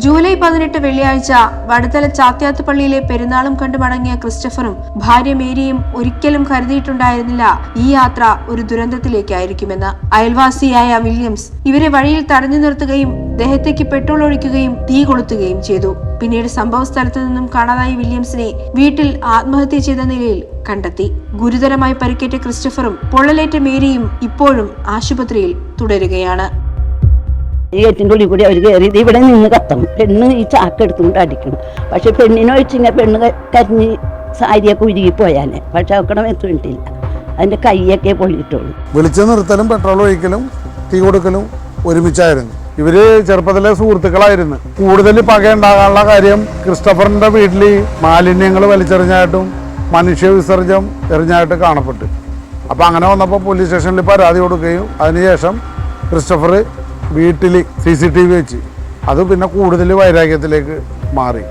July പതിനെട്ട് വെള്ളിയാഴ്ച വടതല ചാത്യാത്തുപള്ളിയിലെ പെരുന്നാളും കണ്ടു മടങ്ങിയ ക്രിസ്റ്റഫറും ഭാര്യ മേരിയും ഒരിക്കലും കരുതിയിട്ടുണ്ടായിരുന്നില്ല ഈ യാത്ര ഒരു ദുരന്തത്തിലേക്കായിരിക്കുമെന്ന്. അയൽവാസിയായ വില്യംസ് ഇവരെ വഴിയിൽ തടഞ്ഞു നിർത്തുകയും ദേഹത്തേക്ക് പെട്രോൾ ഒഴിക്കുകയും തീ കൊളുത്തുകയും ചെയ്തു. പിന്നീട് സംഭവ സ്ഥലത്തു നിന്നും കാണാതായ വില്യംസിനെ വീട്ടിൽ ആത്മഹത്യ ചെയ്ത നിലയിൽ കണ്ടെത്തി. ഗുരുതരമായി പരിക്കേറ്റ ക്രിസ്റ്റഫറും പൊള്ളലേറ്റ മേരിയും ഇപ്പോഴും ആശുപത്രിയിൽ തുടരുകയാണ്. ഈ ഏറ്റിന്റെ ഉള്ളിൽ കൂടി അവർ കയറി ഇവിടെ നിന്ന് കത്തണം. പെണ്ണ് ഈ ചാക്ക് എടുത്തുകൊണ്ട് അടിക്കണം. പക്ഷെ പെണ്ണിനെ ഒഴിച്ചിങ്ങനെ പെണ്ണ് കരിഞ്ഞ് സാരിയൊക്കെ ഉരുകി പോയാലേ. പക്ഷെ അവക്കണം എത്തിയിട്ടില്ല അതിന്റെ കൈയൊക്കെ പൊള്ളിയിട്ടുള്ളൂ. വിളിച്ചു നിർത്തലും പെട്രോൾ ഒഴിക്കലും തീ കൊടുക്കലും ഒരുമിച്ചായിരുന്നു. ഇവർ ചെറുപ്പത്തിലെ സുഹൃത്തുക്കളായിരുന്നു. കൂടുതൽ പക ഉണ്ടാകാനുള്ള കാര്യം ക്രിസ്റ്റഫറിന്റെ വീട്ടിൽ മാലിന്യങ്ങൾ വലിച്ചെറിഞ്ഞായിട്ടും മനുഷ്യ വിസർജ്യം എറിഞ്ഞായിട്ട് കാണപ്പെട്ടു. അപ്പോൾ അങ്ങനെ വന്നപ്പോൾ പോലീസ് സ്റ്റേഷനിൽ പരാതി കൊടുക്കുകയും അതിനുശേഷം ക്രിസ്റ്റഫർ വീട്ടിൽ സി സി ടി വി വെച്ച്. അത് പിന്നെ കൂടുതൽ വൈരാഗ്യത്തിലേക്ക് മാറി.